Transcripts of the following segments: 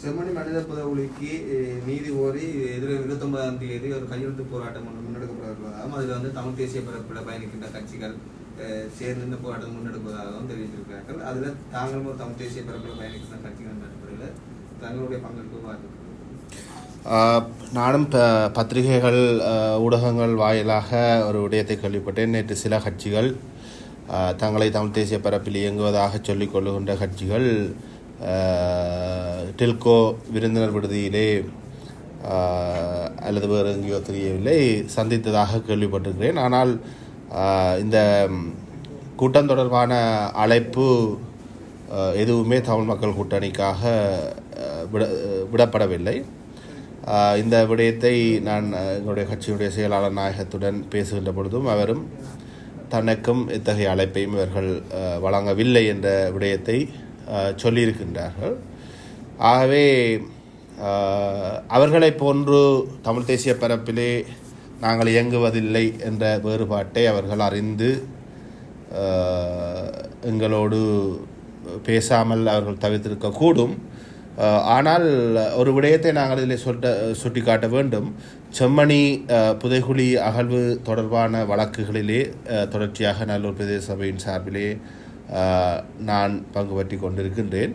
செம்மணி மனித புதவுலிக்கு அஹ், நீதி கோரி எதிர இருபத்தொன்பதாம் தேதி ஒரு கையெழுத்து போராட்டம் ஒன்று முன்னெடுக்கப்படுவதாகவும் அதில் வந்து தமிழ் தேசிய பரப்பில் பயணிக்கின்ற கட்சிகள் சேர்ந்து இந்த போராட்டம் முன்னெடுப்பதாகவும் தெரிவித்திருக்கிறார்கள். அதில் தாங்களும் ஒரு தமிழ் தேசிய பரப்பில் பயணிக்கின்ற கட்சிகள் என்ற அடிப்படையில் தங்களுடைய பங்களிப்பு நானும் ப பத்திரிகைகள் ஊடகங்கள் வாயிலாக ஒரு விடயத்தை கேள்விப்பட்டேன். நேற்று சில கட்சிகள் தங்களை தமிழ் தேசிய பரப்பில் இயங்குவதாக சொல்லிக் கொள்ளுகின்ற கட்சிகள் டில்கோ விருந்தினர் விடுதியிலே அல்லது வேறு எங்கேயோ தெரியவில்லை சந்தித்ததாக கேள்விப்பட்டிருக்கிறேன் ஆனால் இந்த கூட்டம் தொடர்பான அழைப்பு எதுவுமே தமிழ் மக்கள் கூட்டணிக்காக விட விடப்படவில்லை இந்த விடயத்தை நான் எங்களுடைய கட்சியுடைய செயலாளர் நாயகத்துடன் பேசுகின்ற பொழுதும் அவரும் தனக்கும் இத்தகைய அழைப்பையும் இவர்கள் வழங்கவில்லை என்ற விடயத்தை சொல்லியிருக்கின்றார்கள். ஆகவே அவர்களைப் போன்று தமிழ் தேசிய பரப்பிலே நாங்கள் இயங்குவதில்லை என்ற வேறுபாட்டை அவர்கள் அறிந்து எங்களோடு பேசாமல் அவர்கள் தவிர்த்திருக்கக்கூடும் ஆனால் ஒரு விடயத்தை நாங்கள் இதில் சொல்ல சுட்டிக்காட்ட வேண்டும். செம்மணி புதைகுழி அகழ்வு தொடர்பான வழக்குகளிலே தொடர்ச்சியாக நல்லூர் பிரதேச சபையின் சார்பிலே நான் பங்கு பற்றி கொண்டிருக்கின்றேன்.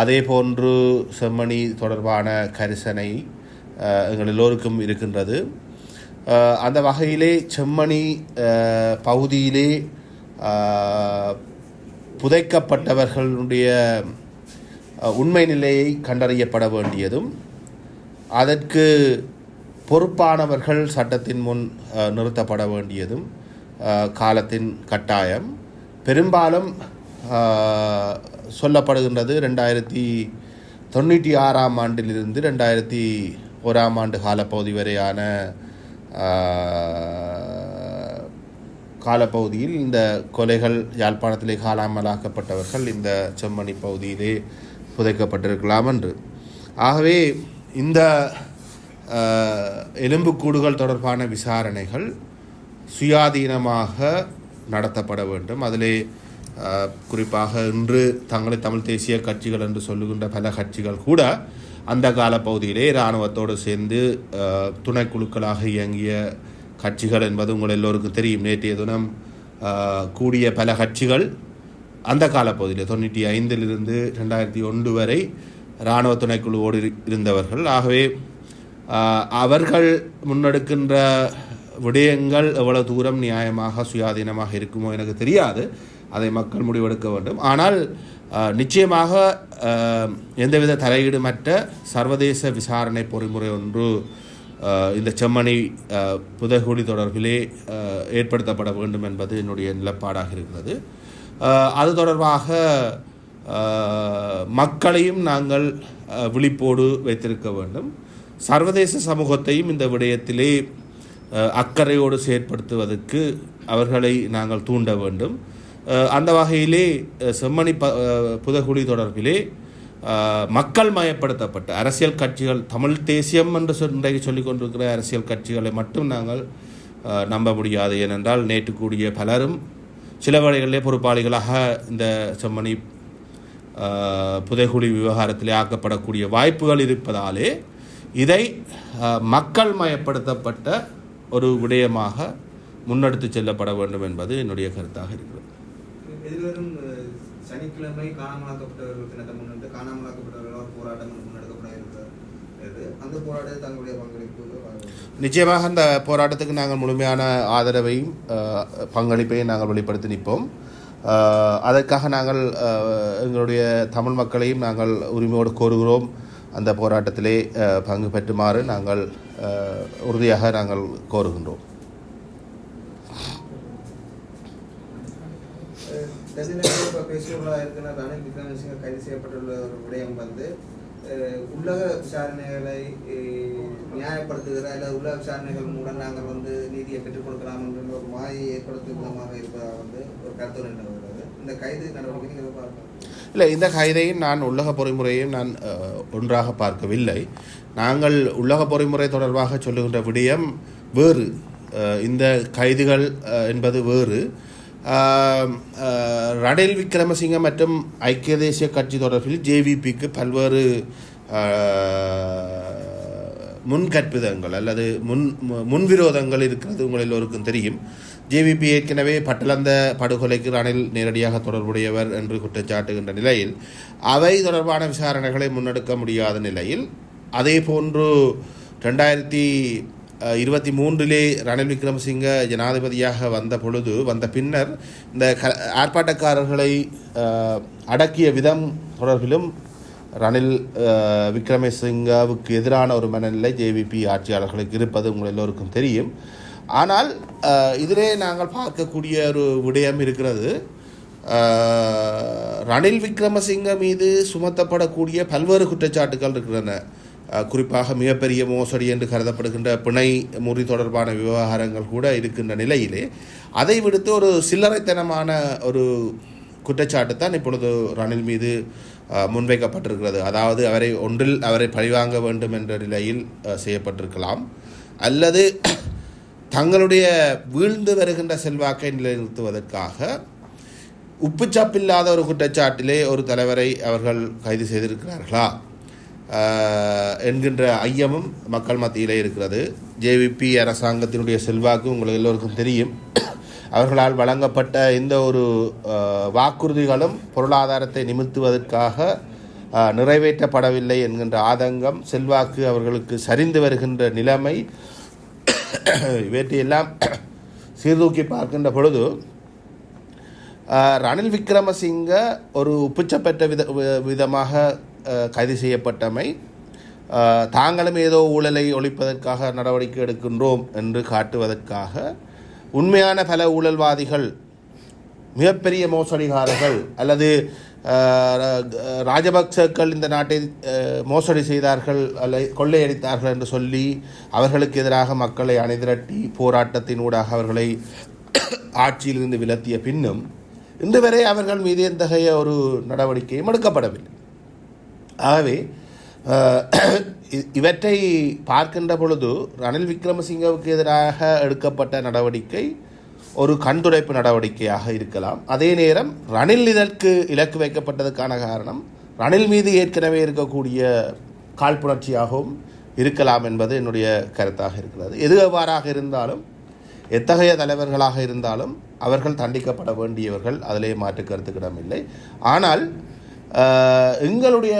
அதே போன்று செம்மணி தொடர்பான கரிசனை எங்கள் எல்லோருக்கும் இருக்கின்றது. அந்த வகையிலே செம்மணி பகுதியிலே புதைக்கப்பட்டவர்களுடைய உண்மை நிலையை கண்டறியப்பட வேண்டியதும் அதற்கு பொறுப்பானவர்கள் சட்டத்தின் முன் நிறுத்தப்பட வேண்டியதும் காலத்தின் கட்டாயம். பெரும்பாலும் சொல்லப்படுகின்றது ரெண்டாயிரத்தி தொண்ணூற்றி ஆறாம் ஆண்டிலிருந்து ரெண்டாயிரத்தி ஓராம் ஆண்டு காலப்பகுதி வரையான காலப்பகுதியில் இந்த கொலைகள் யாழ்ப்பாணத்திலே காலாமலாக்கப்பட்டவர்கள் இந்த செம்மணி பகுதியிலே புதைக்கப்பட்டிருக்கலாம் என்று. ஆகவே இந்த எலும்புக்கூடுகள் தொடர்பான விசாரணைகள் சுயாதீனமாக நடத்தப்பட வேண்டும். அதிலே குறிப்பாக இன்று தங்களை தமிழ் தேசிய கட்சிகள் என்று சொல்லுகின்ற பல கட்சிகள் கூட அந்த கால பகுதியிலே இராணுவத்தோடு சேர்ந்து துணைக்குழுக்களாக இயங்கிய கட்சிகள் என்பது உங்கள் எல்லோருக்கும் தெரியும். நேற்றைய தினம் கூடிய பல கட்சிகள் அந்த காலப்பகுதியில் தொண்ணூற்றி ஐந்திலிருந்து ரெண்டாயிரத்தி ஒன்று வரை இராணுவ துணைக்குழுவோடு இருந்தவர்கள். ஆகவே அவர்கள் முன்னெடுக்கின்ற விடயங்கள் எவ்வளவு தூரம் நியாயமாக சுயாதீனமாக இருக்குமோ எனக்கு தெரியாது. அதை மக்கள் முடிவெடுக்க வேண்டும். ஆனால் நிச்சயமாக எந்தவித தலையீடுமற்ற சர்வதேச விசாரணை பொறிமுறை ஒன்று இந்த செம்மணி புதைகுடி புதைகுழி தொடர்பிலே ஏற்படுத்தப்பட வேண்டும் என்பது என்னுடைய நிலப்பாடாக இருக்கிறது அது தொடர்பாக மக்களையும் நாங்கள் விழிப்போடு வைத்திருக்க வேண்டும். சர்வதேச சமூகத்தையும் இந்த விடயத்திலே அக்கறையோடு செயற்படுத்துவதற்கு அவர்களை நாங்கள் தூண்ட வேண்டும். அந்த வகையிலே செம்மணி ப ஆஹ், புதைகுழி தொடர்பிலே மக்கள் மயப்படுத்தப்பட்ட அரசியல் கட்சிகள் தமிழ் தேசியம் என்று சொல் இன்றைக்கு சொல்லிக் கொண்டிருக்கிற அரசியல் கட்சிகளை மட்டும் நாங்கள் நம்ப முடியாது. ஏனென்றால் நேற்று கூடிய பலரும் சில வேளைகளிலே பொறுப்பாளிகளாக இந்த செம்மணி புதைகுழி விவகாரத்திலே ஆக்கப்படக்கூடிய வாய்ப்புகள் இருப்பதாலே இதை மக்கள் மயப்படுத்தப்பட்ட ஒரு விடயமாக முன்னெடுத்து செல்லப்பட வேண்டும் என்பது என்னுடைய கருத்தாக இருக்கிறது. எதிர்வரும் சனிக்கிழமை காணாமலாக்கப்பட்டவர்கள் தினத்தை முன்னிட்டு காணாமலாக்கப்பட்டவர்களால் போராட்டம் முன்னெடுக்கப்பட இருக்கிறது. அந்த போராட்டத்தை தங்களுடைய பங்களிப்பு நிச்சயமாக அந்த போராட்டத்துக்கு நாங்கள் முழுமையான ஆதரவையும் பங்களிப்பையும் நாங்கள் வெளிப்படுத்தி நிற்போம். அதற்காக நாங்கள் எங்களுடைய தமிழ் மக்களையும் நாங்கள் உரிமையோடு கோருகிறோம். அந்த போராட்டத்திலே பங்கு பெற்றுமாறு நாங்கள் உறுதியாக நாங்கள் கோருகின்றோம். இப்போ பேசியுள்ளதாக இருக்கிற ரணில் விக்ரமசிங்க கைது செய்யப்பட்டுள்ள ஒரு விடயம் வந்து உள்ளக விசாரணைகளை நியாயப்படுத்துகிற அல்லது உலக விசாரணைகள் மூலம் நாங்கள் வந்து நீதியை பெற்றுக் கொடுக்கலாம் என்ற ஒரு மாயை ஏற்படுத்தும் விதமாக இருப்பதாக வந்து ஒரு கருத்து நிலவுகிறது இந்த கைது நடவடிக்கை நீங்கள் பார்க்கலாம் இல்லை இந்த கைதையும் நான் உள்ளக பொறிமுறையையும் நான் ஒன்றாக பார்க்கவில்லை. நாங்கள் உள்ளக பொறிமுறை தொடர்பாக சொல்லுகின்ற விடயம் வேறு. இந்த கைதுகள் என்பது வேறு. ரணில் விக்ரமசிங்க மற்றும் ஐக்கிய தேசிய கட்சி தொடர்பில் ஜேவிபிக்கு பல்வேறு முன்கற்பிதங்கள் அல்லது முன் முன்விரோதங்கள் இருக்கிறது உங்கள் எல்லோருக்கும் தெரியும். ஜேவிபி ஏற்கனவே பட்டலந்த படுகொலைக்கு ரணில் நேரடியாக தொடர்புடையவர் என்று குற்றச்சாட்டுகின்ற நிலையில் அவை தொடர்பான விசாரணைகளை முன்னெடுக்க முடியாத நிலையில் அதே போன்று ரெண்டாயிரத்தி இருபத்தி மூன்றிலே ரணில் விக்ரமசிங்க ஜனாதிபதியாக வந்த பொழுது வந்த பின்னர் இந்த க ஆர்ப்பாட்டக்காரர்களை அடக்கிய விதம் தொடர்பிலும் ரணில் விக்ரமசிங்காவுக்கு எதிரான ஒரு மனநிலை ஜேவிபி ஆட்சியாளர்களுக்கு இருப்பது உங்கள் எல்லோருக்கும் தெரியும். ஆனால் இதிலே நாங்கள் பார்க்கக்கூடிய ஒரு விடயம் இருக்கிறது. ரணில் விக்ரமசிங்க மீது சுமத்தப்படக்கூடிய பல்வேறு குற்றச்சாட்டுகள் இருக்கின்றன. குறிப்பாக மிகப்பெரிய மோசடி என்று கருதப்படுகின்ற பிணை முறி தொடர்பான விவகாரங்கள் கூட இருக்கின்ற நிலையிலே அதை விடுத்து ஒரு சில்லறைத்தனமான ஒரு குற்றச்சாட்டு தான் இப்பொழுது ரணில் மீது முன்வைக்கப்பட்டிருக்கிறது. அதாவது அவரை ஒன்றில் அவரை பழிவாங்க வேண்டும் என்ற நிலையில் செய்யப்பட்டிருக்கலாம். அல்லது தங்களுடைய வீழ்ந்து வருகின்ற செல்வாக்கை நிலைநிறுத்துவதற்காக உப்புச்சாப்பில்லாத ஒரு குற்றச்சாட்டிலே ஒரு தலைவரை அவர்கள் கைது செய்திருக்கிறார்களா? என்கின்ற ஐயமும் மக்கள் மத்தியிலே இருக்கிறது. ஜேவிபி அரசாங்கத்தினுடைய செல்வாக்கு உங்களுக்கு எல்லோருக்கும் தெரியும். அவர்களால் வழங்கப்பட்ட எந்த ஒரு வாக்குறுதிகளும் பொருளாதாரத்தை நிமித்துவதற்காக நிறைவேற்றப்படவில்லை என்கின்ற ஆதங்கம் செல்வாக்கு அவர்களுக்கு சரிந்து வருகின்ற நிலைமை இவற்றையெல்லாம் சீர்தூக்கி பார்க்கின்ற பொழுது ரணில் விக்ரமசிங்க ஒரு உப்புச்சப்பெற்ற வித விதமாக கைது செய்யப்பட்டமை தாங்களும் ஏதோ ஊழலை ஒழிப்பதற்காக நடவடிக்கை எடுக்கின்றோம் என்று காட்டுவதற்காக உண்மையான பல ஊழல்வாதிகள் மிகப்பெரிய மோசடிகாரர்கள் அல்லது ராஜபக்சக்கள் இந்த நாட்டை மோசடி செய்தார்கள் அல்ல கொள்ளையடித்தார்கள் என்று சொல்லி அவர்களுக்கு எதிராக மக்களை அணிதிரட்டி போராட்டத்தினூடாக அவர்களை ஆட்சியிலிருந்து விலத்திய பின்னும் இன்று வரை அவர்கள் மீது எத்தகைய ஒரு நடவடிக்கையும் எடுக்கப்படவில்லை. ஆகவே இவற்றை பார்க்கின்ற பொழுது ரணில் விக்ரமசிங்கவுக்கு எதிராக எடுக்கப்பட்ட நடவடிக்கை ஒரு கண்துடைப்பு நடவடிக்கையாக இருக்கலாம். அதே நேரம் ரணில் இதற்கு இலக்கு வைக்கப்பட்டதுக்கான காரணம் ரணில் மீது ஏற்கனவே இருக்கக்கூடிய காழ்ப்புணர்ச்சியாகவும் இருக்கலாம் என்பது என்னுடைய கருத்தாக இருக்கிறது. எது எவ்வாறாக இருந்தாலும் எத்தகைய தலைவர்களாக இருந்தாலும் அவர்கள் தண்டிக்கப்பட வேண்டியவர்கள் அதிலே மாற்று கருத்துக்கிடம் இல்லை. ஆனால் எங்களுடைய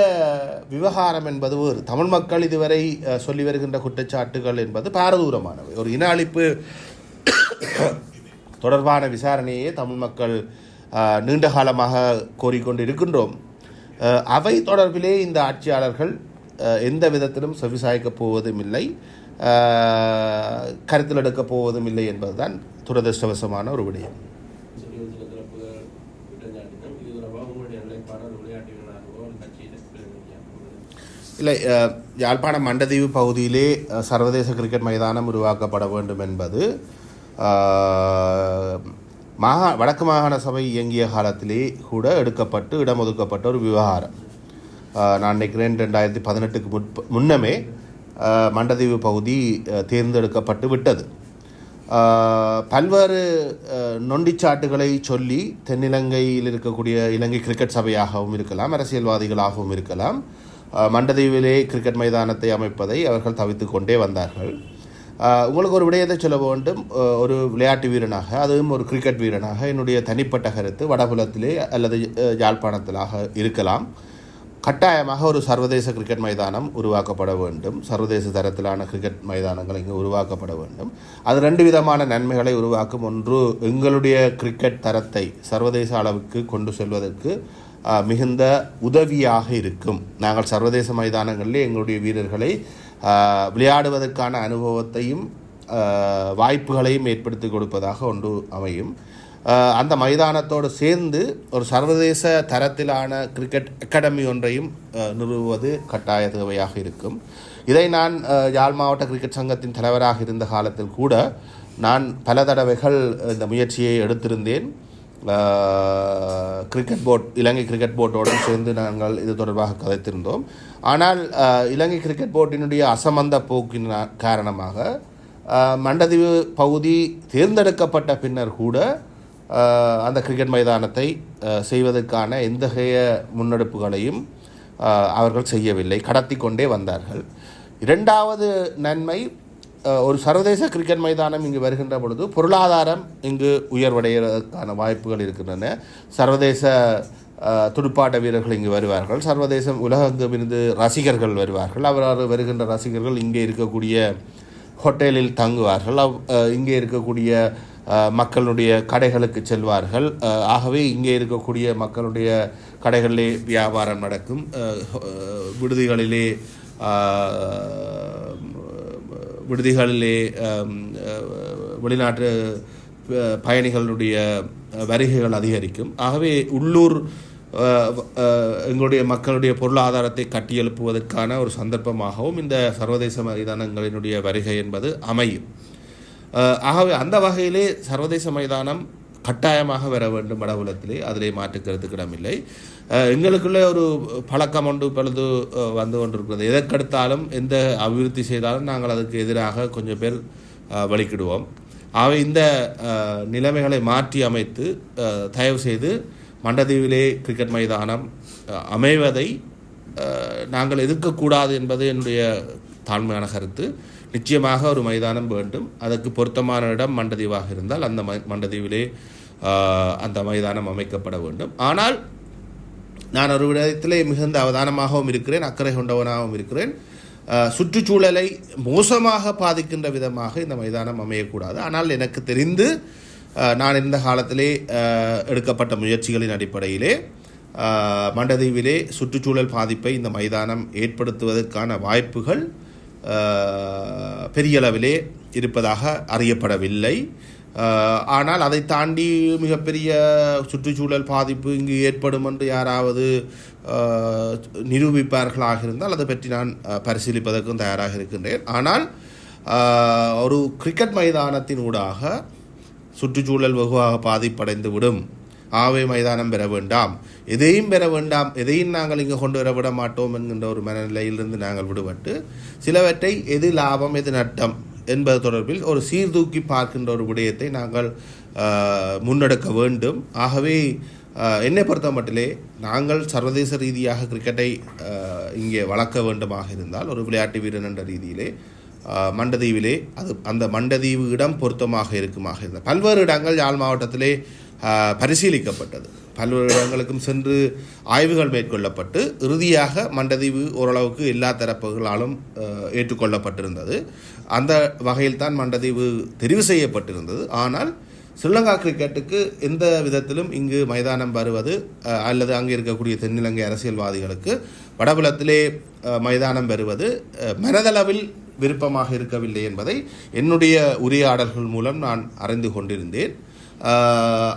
விவகாரம் என்பது ஒரு தமிழ் மக்கள் இதுவரை சொல்லி வருகின்ற குற்றச்சாட்டுகள் என்பது பாரதூரமானவை. ஒரு இன அழிப்பு தொடர்பான விசாரணையே தமிழ் மக்கள் நீண்ட காலமாக கோரிக்கொண்டு இருக்கின்றோம் அவை தொடர்பிலே இந்த ஆட்சியாளர்கள் எந்த விதத்திலும் செவிசாய்க்கப் போவதும் இல்லை. கருத்தில் எடுக்கப் போவதும் இல்லை என்பதுதான் துரதிருஷ்டவசமான ஒரு விடயம். இல்லை யாழ்ப்பாணம் மண்டதீவு பகுதியிலே சர்வதேச கிரிக்கெட் மைதானம் உருவாக்கப்பட வேண்டும் என்பது மாகா வடக்கு மாகாண சபை இயங்கிய காலத்திலே கூட எடுக்கப்பட்டு இடம் ஒதுக்கப்பட்ட ஒரு விவகாரம். நான் நினைக்கிறேன் ரெண்டாயிரத்தி பதினெட்டுக்கு முற்ப முன்னமே மண்டதீவு பகுதி தேர்ந்தெடுக்கப்பட்டு விட்டது. பல்வேறு நொண்டிச்சாட்டுகளை சொல்லி தென்னிலங்கையில் இருக்கக்கூடிய இலங்கை கிரிக்கெட் சபையாகவும் இருக்கலாம் அரசியல்வாதிகளாகவும் இருக்கலாம் மண்டதீவிலே கிரிக்கெட் மைதானத்தை அமைப்பதை அவர்கள் தவித்து கொண்டே வந்தார்கள். உங்களுக்கு ஒரு விடயத்தை சொல்ல வேண்டும். ஒரு விளையாட்டு வீரனாக அதுவும் ஒரு கிரிக்கெட் வீரனாக என்னுடைய தனிப்பட்ட கருத்து வடபுலத்திலே அல்லது யாழ்ப்பாணத்திலாக இருக்கலாம். கட்டாயமாக ஒரு சர்வதேச கிரிக்கெட் மைதானம் உருவாக்கப்பட வேண்டும். சர்வதேச தரத்திலான கிரிக்கெட் மைதானங்கள் இங்கே உருவாக்கப்பட வேண்டும். அது ரெண்டு விதமான நன்மைகளை உருவாக்கும். ஒன்று எங்களுடைய கிரிக்கெட் தரத்தை சர்வதேச அளவுக்கு கொண்டு செல்வதற்கு மிகுந்த உதவியாக இருக்கும். நாங்கள் சர்வதேச மைதானங்களில் எங்களுடைய வீரர்களை விளையாடுவதற்கான அனுபவத்தையும் வாய்ப்புகளையும் ஏற்படுத்தி கொடுப்பதாக ஒன்று அமையும். அந்த மைதானத்தோடு சேர்ந்து ஒரு சர்வதேச தரத்திலான கிரிக்கெட் அகாடமி ஒன்றையும் நிறுவுவது கட்டாய தேவையாக இருக்கும். இதை நான் யாழ் மாவட்ட கிரிக்கெட் சங்கத்தின் தலைவராக இருந்த காலத்தில் கூட நான் பல தடவைகள் இந்த முயற்சியை எடுத்திருந்தேன். கிரிக்கெட் போர்ட் இலங்கை கிரிக்கெட் போர்ட்டோடு சேர்ந்து நாங்கள் இது தொடர்பாக கதைத்திருந்தோம். ஆனால் இலங்கை கிரிக்கெட் போர்ட்டினுடைய அசமந்த போக்கின் காரணமாக மண்டதீவு பகுதி தேர்ந்தெடுக்கப்பட்ட பின்னர் கூட அந்த கிரிக்கெட் மைதானத்தை செய்வதற்கான எந்தகைய முன்னெடுப்புகளையும் அவர்கள் செய்யவில்லை. கடத்தி கொண்டே வந்தார்கள். இரண்டாவது நன்மை ஒரு சர்வதேச கிரிக்கெட் மைதானம் இங்கு வருகின்ற பொழுது பொருளாதாரம் இங்கு உயர்வடைவதற்கான வாய்ப்புகள் இருக்கின்றன. சர்வதேச துடுப்பாட்ட வீரர்கள் இங்கு வருவார்கள். சர்வதேசம் உலகெங்கும் இருந்து ரசிகர்கள் வருவார்கள். அவர் வருகின்ற ரசிகர்கள் இங்கே இருக்கக்கூடிய ஹோட்டலில் தங்குவார்கள். அவ் இங்கே இருக்கக்கூடிய மக்களுடைய கடைகளுக்கு செல்வார்கள். ஆகவே இங்கே இருக்கக்கூடிய மக்களுடைய கடைகளிலே வியாபாரம் நடக்கும். விடுதிகளிலே விடுதிகளிலே வெளிநாட்டு பயணிகளுடைய வருகைகள் அதிகரிக்கும். ஆகவே உள்ளூர் எங்களுடைய மக்களுடைய பொருளாதாரத்தை கட்டியெழுப்புவதற்கான ஒரு சந்தர்ப்பமாகவும் இந்த சர்வதேச மைதானங்களினுடைய வருகை என்பது அமையும். ஆகவே அந்த வகையிலே சர்வதேச மைதானம் கட்டாயமாக வர வேண்டும் வடபுலத்திலே. அதிலே மாற்றுக்கிறதுக்கு இடமில்லை. எங்களுக்குள்ளே ஒரு பழக்கம் ஒன்று இப்பொழுது வந்து கொண்டிருக்கிறது. எதற்கெடுத்தாலும் எந்த அபிவிருத்தி செய்தாலும் நாங்கள் அதுக்கு எதிராக கொஞ்சம் பேர் வழிக்கிடுவோம். அவை இந்த நிலைமைகளை மாற்றி அமைத்து தயவு செய்து மண்டதீவிலே கிரிக்கெட் மைதானம் அமைவதை நாங்கள் எதிர்க்கக்கூடாது என்பது என்னுடைய தாழ்மையான கருத்து. நிச்சயமாக ஒரு மைதானம் வேண்டும். அதற்கு பொருத்தமான இடம் மண்டதீவாக இருந்தால் அந்த மை மண்டதீவிலே அந்த மைதானம் அமைக்கப்பட வேண்டும். ஆனால் நான் ஒரு விடத்திலே மிகுந்த அவதானமாகவும் இருக்கிறேன் அக்கறை கொண்டவனாகவும் இருக்கிறேன். சுற்றுச்சூழலை மோசமாக பாதிக்கின்ற விதமாக இந்த மைதானம் அமையக்கூடாது. ஆனால் எனக்கு தெரிந்து நான் இந்த காலத்திலே எடுக்கப்பட்ட முயற்சிகளின் அடிப்படையிலே மண்டதீவிலே சுற்றுச்சூழல் பாதிப்பை இந்த மைதானம் ஏற்படுத்துவதற்கான வாய்ப்புகள் பெரிய அளவிலே இருப்பதாக அறியப்படவில்லை. ஆனால் அதை தாண்டி மிகப்பெரிய சுற்றுச்சூழல் பாதிப்பு இங்கு ஏற்படும் என்று யாராவது நிரூபிப்பார்களாக இருந்தால் அதை பற்றி நான் பரிசீலிப்பதற்கும் தயாராக இருக்கின்றேன். ஆனால் ஒரு கிரிக்கெட் மைதானத்தின் ஊடாக சுற்றுச்சூழல் வெகுவாக பாதிப்படைந்து விடும் ஆவே மைதானம் பெற வேண்டாம். எதையும் பெற வேண்டாம். எதையும் நாங்கள் இங்கே கொண்டு வர விட மாட்டோம் என்கின்ற ஒரு மனநிலையிலிருந்து நாங்கள் விடுபட்டு சிலவற்றை எது லாபம் எது நட்டம் என்பது தொடர்பில் ஒரு சீர்தூக்கி பார்க்கின்ற ஒரு விடயத்தை நாங்கள் முன்னெடுக்க வேண்டும். ஆகவே என்னை பொறுத்த மட்டிலே நாங்கள் சர்வதேச ரீதியாக கிரிக்கெட்டை இங்கே வளர்க்க வேண்டுமாக இருந்தால் ஒரு விளையாட்டு வீரன் என்ற ரீதியிலே மண்டதீவிலே அது அந்த மண்டதீவு இடம் பொருத்தமாக இருக்குமாக இருந்தது பல்வேறு இடங்கள் யாழ் மாவட்டத்திலே பரிசீலிக்கப்பட்டது. பல்வேறு இடங்களுக்கும் சென்று ஆய்வுகள் மேற்கொள்ளப்பட்டு இறுதியாக மண்டதீவு ஓரளவுக்கு எல்லா தரப்புகளாலும் ஏற்றுக்கொள்ளப்பட்டிருந்தது. அந்த வகையில் தான் மண்டதீவு தெரிவு செய்யப்பட்டிருந்தது. ஆனால் ஸ்ரீலங்கா கிரிக்கெட்டுக்கு எந்த விதத்திலும் இங்கு மைதானம் வருவது அல்லது அங்கே இருக்கக்கூடிய தென்னிலங்கை அரசியல்வாதிகளுக்கு வடபுலத்திலே மைதானம் வருவது மனதளவில் விருப்பமாக இருக்கவில்லை என்பதை என்னுடைய உரையாடல்கள் மூலம் நான் அறிந்து கொண்டிருந்தேன்.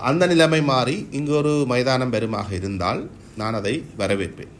அந்த நிலைமை மாறி இங்கு ஒரு மைதானம் பெருமாக இருந்தால் நான் அதை வரவேற்பேன்.